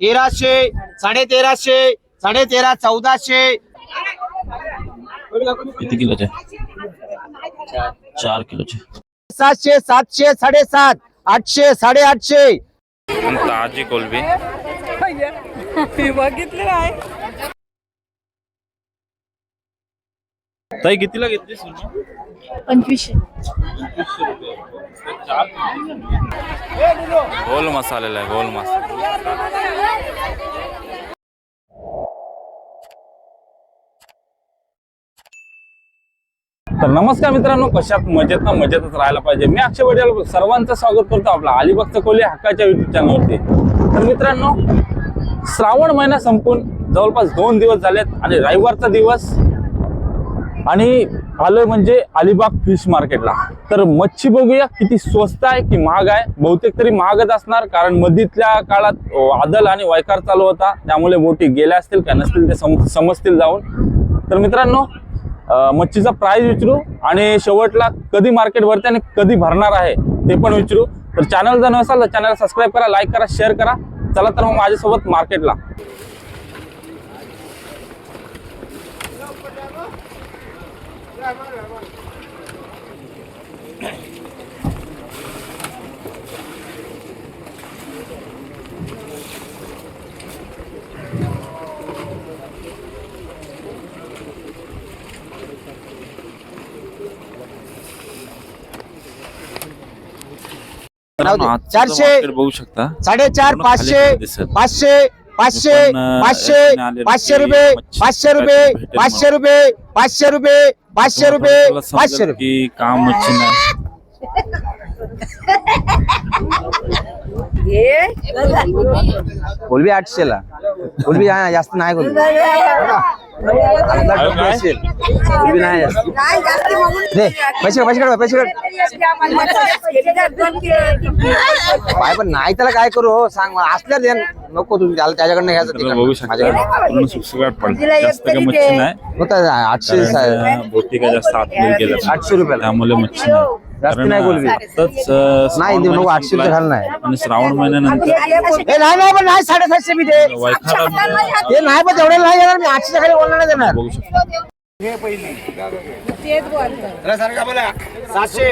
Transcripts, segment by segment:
तेराशे साडे तेराशे साडे तेरा चौदाशे. किती किलोचे? चार किलोचे. सातशे सातशे साडेसात आठशे साडेआठशे. आणि ताजी कोलबी. बघितलं आहे. ताई कितीला घेतली पंचवीसशे. गोल मसालेला आहे गोल मसाला. तर नमस्कार मित्रांनो कशात मजेत ना मजेतच राहायला पाहिजे. मी अक्षय वडील सर्वांचं स्वागत करतो आपला अलिबागचा कोली हक्काच्या युट्यूब चॅनलवरती तर मित्रांनो श्रावण महिना संपून जवळपास दोन दिवस झालेत आणि रविवारचा दिवस आणि आलं म्हणजे अलिबाग फिश मार्केटला. तर मच्छी बघूया किती स्वस्त आहे की महाग आहे. बहुतेक तरी महागच असणार कारण मधीतल्या काळात आदल आणि वायकार चालू होता. त्यामुळे बोटी गेल्या असतील का नसतील ते सम समजतील जाऊन. तर मित्रांनो मच्छीचा प्राईज विचारू आणि शेवटला कधी मार्केट भरते आणि कधी भरणार आहे ते पण विचारू. तर चॅनल जर नसाल तर चॅनल सबस्क्राईब करा लाईक करा शेअर करा. चला तर मग माझ्यासोबत मार्केटला राहू दे. आजचं चारशे. market बघू शकता साडेचार पूर्ण खाली पाचशे दिसत. पाचशे पाचशे पाचशे आलेली पाचशे रुपये मच्छी पाचशे रुपये काहीतरी भेटेल पाचशे. रुपये पाचशे रुपये पाचशे रुपये समजेल पाचशे रुपये की काम मच्छी नाही कोलबी आठशे ला. कोलबी जास्त नाही कोलबी? कोलबी नाही जास्त. दे पैसे पैसे काढ पैसे काय पण नाही त्याला काय करू हो सांग मला. असल्यावर दे नको तुम्ही त्याला त्याच्याकडनं घ्यायचं. बघू शकता आठशे आठशे रुपयाला. त्यामुळे मच्छी नाही. जास्त नाही बोलवी. देऊ नको, आठशे. घाल नाही. आणि श्रावण महिन्यानंतर ए, नाही नाही पण नाही साडेसातशे मी दे. ते नाही पण तेवढे नाही येणार. मी आठशे खाली बोलणार नाही देणार. बघू शकता. सातशे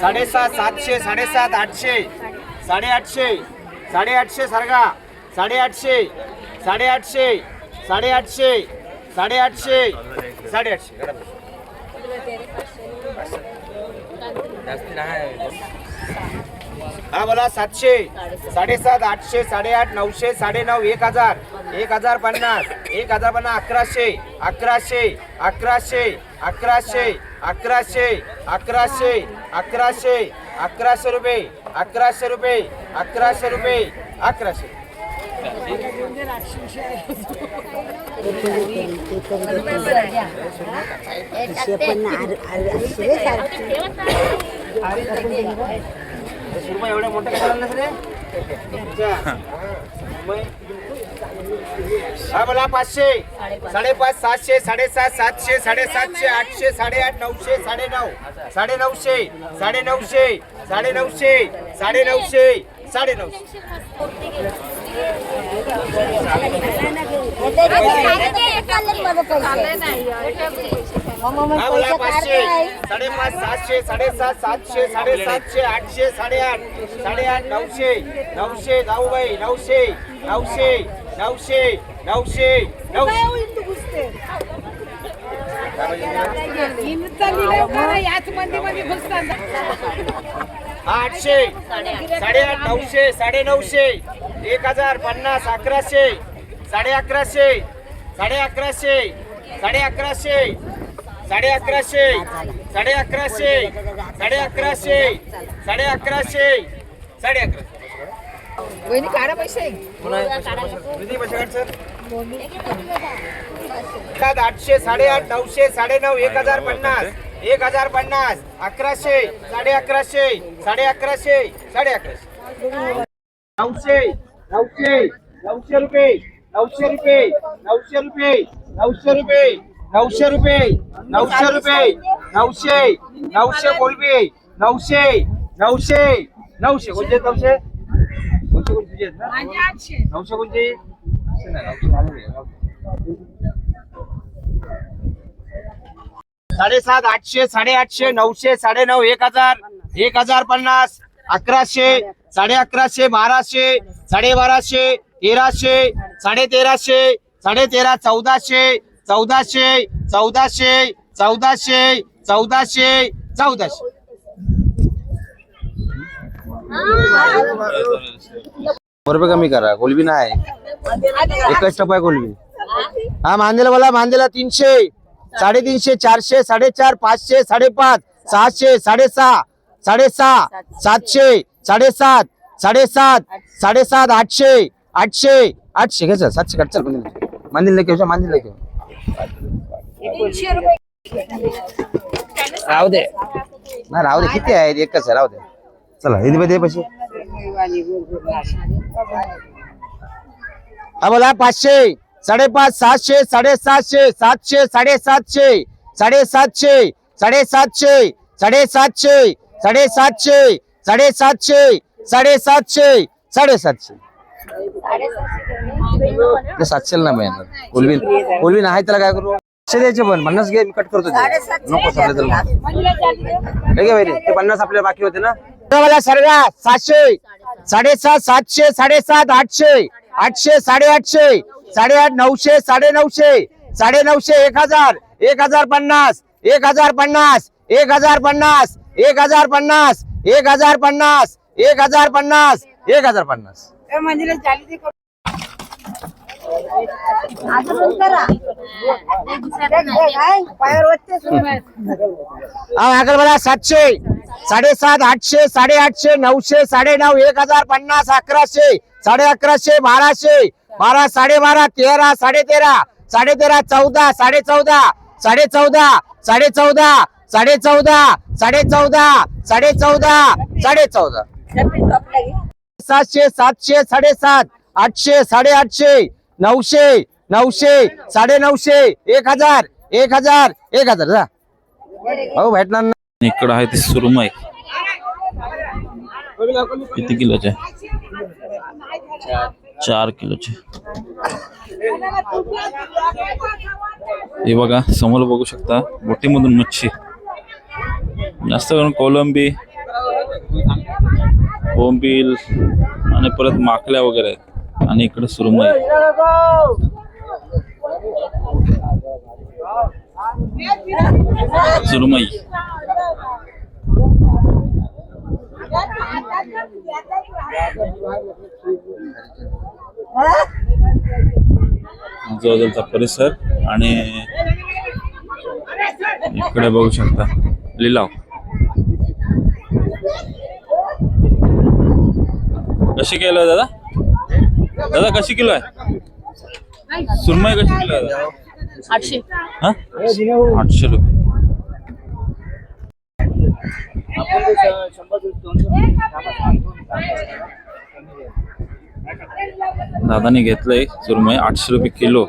साडेसात सातशे साडेसात आठशे साडेआठशे साडेआठशे सारखा. साडेआठशे साडेआठशे साडेआठशे साडेआठशे साडेआठशे. हा बोला सातशे साडेसात आठशे साडेआठ नऊशे साडेनऊ एक हजार एक हजार पन्नास एक हजार पन्नास अकराशे अकराशे अकराशे अकराशे अकराशे अकराशे अकराशे अकराशे रुपये अकराशे रुपये अकराशे रुपये अकराशे. सुरमा एवढ्या मोठ्या हा पाचशे साडेपाच सातशे साडेसात सातशे साडेसातशे आठशे साडेआठ नऊशे साडेनऊ साडे नऊशे साडे नऊशे साडे नऊशे साडे नऊशे साडे नऊशे साडेपाच सातशे साडेसात सातशे साडेसातशे आठशे साडेआठ साडेआठ नऊशे नऊशे जाऊ नऊशे नऊशे नऊशे नऊशे नऊशे आठशे साडेआठ नऊशे साडे नऊशे एक हजार पन्नास अकराशे साडे अकराशे साडे अकराशे साडे अकराशे साडे अकराशे साडे अकराशे साडे अकराशे साडे अकराशे साडे अकराशे वहिनी काढा पैसे किती पैसे काढ सर सात आठशे साडेआठ नऊशे साडेनऊ एक हजार पन्नास एक हजार पन्नास अकराशे साडे अकराशे साडे अकराशे साडे अकराशे नऊशे नऊशे नऊशे रुपये नऊशे रुपये नऊशे रुपये नऊशे रुपये नऊशे रुपये नऊशे रुपये नऊशे नऊशे कोलबी नऊशे नऊशे नऊशे कोणते नऊशे? नऊशे कोणते नऊशे आहे. साडेसात आठशे साडेआठशे नऊशे साडेनऊ एक हजार एक हजार पन्नास अकराशे साडे अकराशे बाराशे साडे बाराशे तेराशे साडे तेराशे साडे तेरा चौदाशे चौदाशे चौदाशे चौदाशे चौदाशे चौदाशे. रुपये कमी करा कोलबी नाही. एकच टप आहे कोलबी. हा मांदेला बोला मांदेला तीनशे साडेतीनशे चारशे साडेचार पाचशे साडेपाच सहाशे साडेसहा साडेसहा सातशे साडेसात साडेसात साडेसात आठशे आठशे आठशे घ्यायचं सातशे काट चल मंदिर लेके जाऊ, मंदिर लेके राहू दे. ना राहू दे किती आहेत एकच आहे राहू दे. चला हे दे पैसे. हा बोला पाचशे साडेपाच सहाशे साडेसातशे सातशे साडेसातशे साडेसातशे साडेसातशे साडेसातशे साडेसातशे साडेसातशे साडेसातशे साडेसातशे. ते सातशे ना मिळणार. कोलबी कोलबी नाही त्याला काय करू? सातशे द्यायचे पण. पन्नास घे मी कट करतो ते. नको सगळे तर हे घे वैरी, ते पन्नास आपल्याला बाकी होते ना. मला सर्व सातशे. साडेसात सातशे साडेसात आठशे. आठशे साडेआठशे. साडेआठ नऊशे साडे नऊशे साडे नऊशे एक हजार. एक हजार पन्नास. एक हजार पन्नास. एक हजार पन्नास. एक हजार पन्नास. एक हजार पन्नास. एक हजार पन्नास. एक हजार पन्नास. हा अकरा मला सातशे साडेसात आठशे साडेआठशे नऊशे साडे नऊ एक हजार पन्नास अकराशे साडे अकराशे बाराशे बारा साडे बारा तेरा साडे तेरा साडे तेरा चौदा साडे चौदा साडे चौदा साडे चौदा साडे चौदा साडे चौदा साडे चौदा साडे चौदा सातशे सातशे साडेसात आठशे साडेआठशे नऊशे नऊशे साडे नऊशे एक हजार एक हजार एक हजार. जा. हो भेटणार ना इकडं आहे ते सुरमई. किती किलोचे? चार किलोचे. हे बघा समोर बघू शकता बोटीमधून मच्छी. जास्त करून कोलंबी बोंबील आणि परत माकल्या वगैरे आहेत. आणि इकडे सुरमई. सुरमई. जवळजवळचा परिसर आणि इकडे बघू शकता. लिलाव. कशी किलो आहे दादा? दादा कशी किलो आहे? सुरमई कशी किलो आहे दादा? आठशे. हा? आठशे रुपये. दादाने घेतलंय सुरमई आठशे रुपये किलो.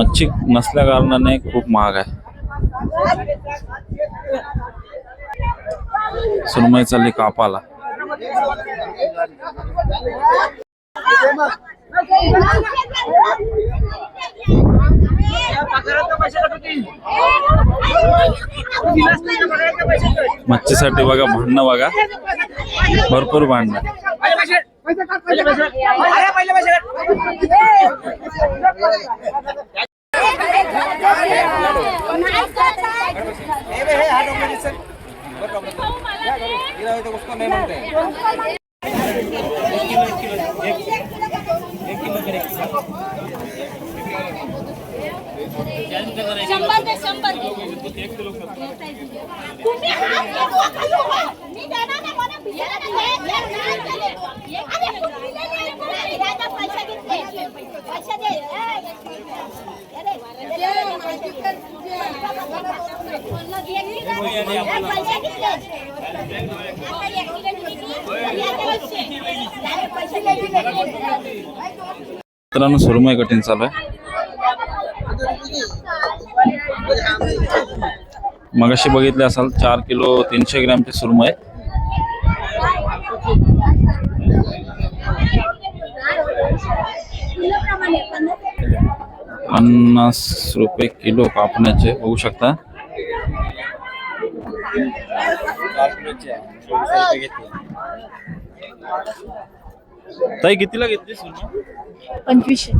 मच्छी नसल्या कारणाने खूप महाग आहे. सुरमई चालली कापाला मच्छीसाठी बघा भांडणं बघा भरपूर भांडणं शंभर ते शंभर तुम्ही हात खाली उभा. मी देणार नाही, मला भियायला नाही. हे- हे नाही अरे, नाही, पैसे घेतले. पैसे दे. ए, अरे, पैसे घेतले. आता एक मित्रांनो सुरमय कठीण चालू आहे. मगाशी बघितले असाल चार किलो तीनशे ग्रॅमचे सुरमय पन्नास रुपये किलो कापण्याचे बघू शकता. ताई कितीला घेतली पंचवीसशे.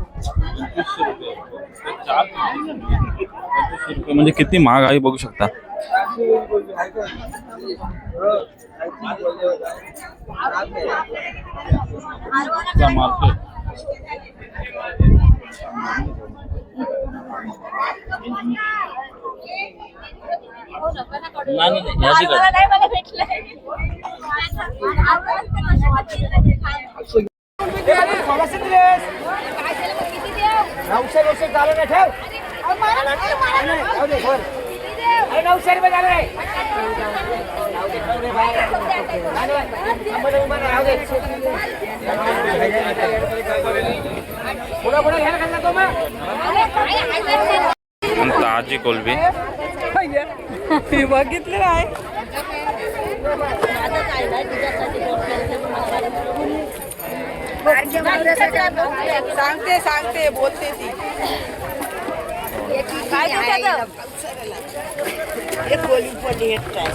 म्हणजे किती महाग आहे बघू शकता. मार्केट. नाही नाही नऊशे नऊशे चालू नाही ठेव नऊशे रुपये चालू रे नाही, तो मग ताजी कोलबी बघितलं आहे सांगते सांगते बोलते ती काय एक गोली पडली एक काय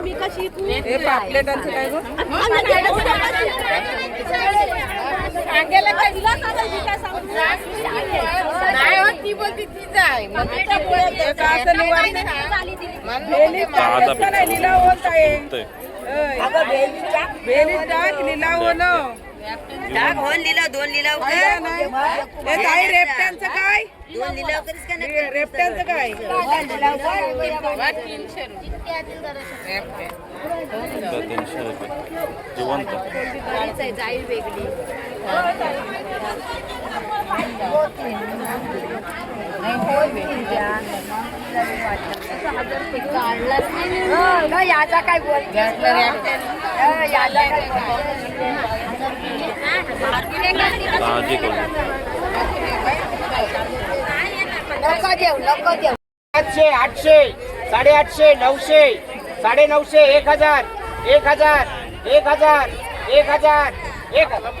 मी कशी पापलेटांचं काय गं नाही लिलाव होत आहे. भेली टाक लिलाव होणं. टाक हो लिलाव दोन लिलाव कर. हे ताई रेपट्यांचं काय? दोन लिलाव करीस का नाही रेपट्यांचं काय? तर तीनशे रुपये. जिवंत. जाईल वेगळी. याचा काय बोल? कोलबी नको देऊ नको देऊ. आठशे आठशे साडेआठशे नऊशे साडे नऊशे एक हजार एक हजार एक हजार एक हजार एक हजार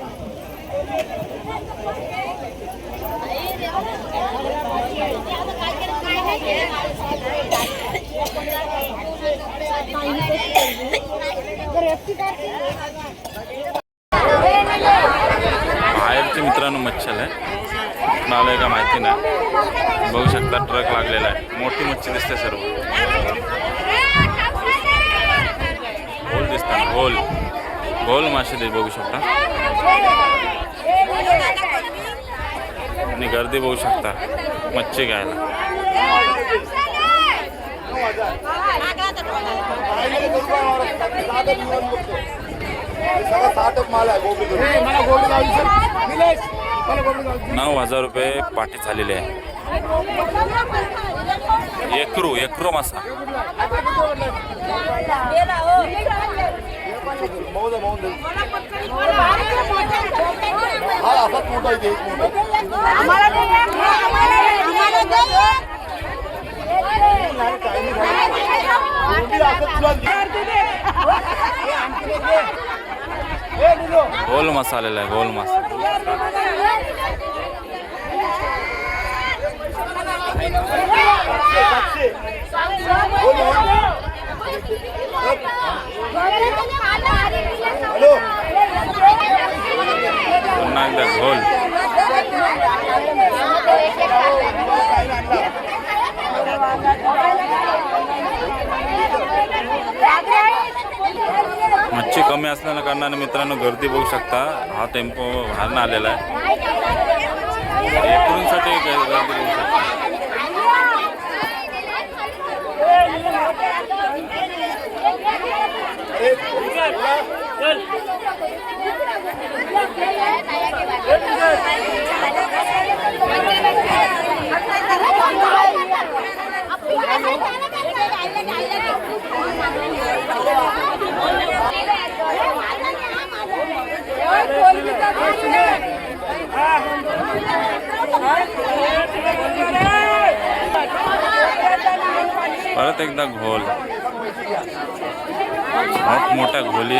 बाहेरचे मित्रांनो मच्छल आहे. नाव का माहिती नाही. बघू शकता ट्रक लागलेला आहे. मोठी मच्छी दिसते सर्व. गोल दिसतात गोल गोल मासे ते बघू शकता आणि गर्दी बघू शकता. मच्छी घ्यायला. नऊ हजार रुपये पाठी झालेले आहे. एकरू एकरू मासा. आम्हाला दे आम्हाला दे आम्हाला गोल मासा आहे गोल मसाला पुन्हा एकदा मच्छी कमी असल्यानं कारणाने मित्रांनो गर्दी बघू शकता. हा टेम्पो बाहेरनं आलेला आहे. इकडूनसाठी गर्दी बघू शकता. परत एकदा घोल. खूप मोठ्या घोली.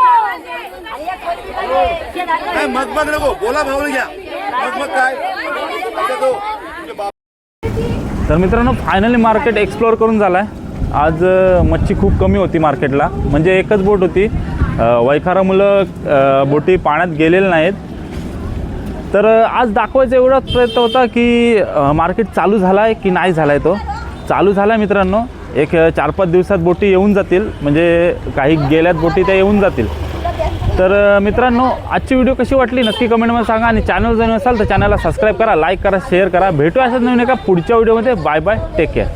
काय मगमग नको. बोला भाऊ घ्या. मगमग काय? तर मित्रांनो फायनली मार्केट एक्सप्लोअर करून झालाय. आहे आज मच्छी खूप कमी होती मार्केटला म्हणजे एकच बोट होती. वैखारा मुलं बोटी पाण्यात गेलेले नाहीत. तर आज दाखवायचा एवढाच प्रयत्न होता की मार्केट चालू झाला आहे की नाही झाला आहे तो. चालू झाला आहे मित्रांनो. एक चार पाच दिवसात बोटी येऊन जातील. म्हणजे काही गेल्यात बोटी त्या येऊन जातील. तर मित्रांनो आजची व्हिडिओ कशी वाटली? नक्की कमेंटमध्ये सांगा. आणि चॅनल जर नसाल तर चॅनलला सबस्क्राईब करा लाईक करा शेअर करा. भेटू अशाच नवीन एका पुढच्या व्हिडिओमध्ये बाय बाय टेक केअर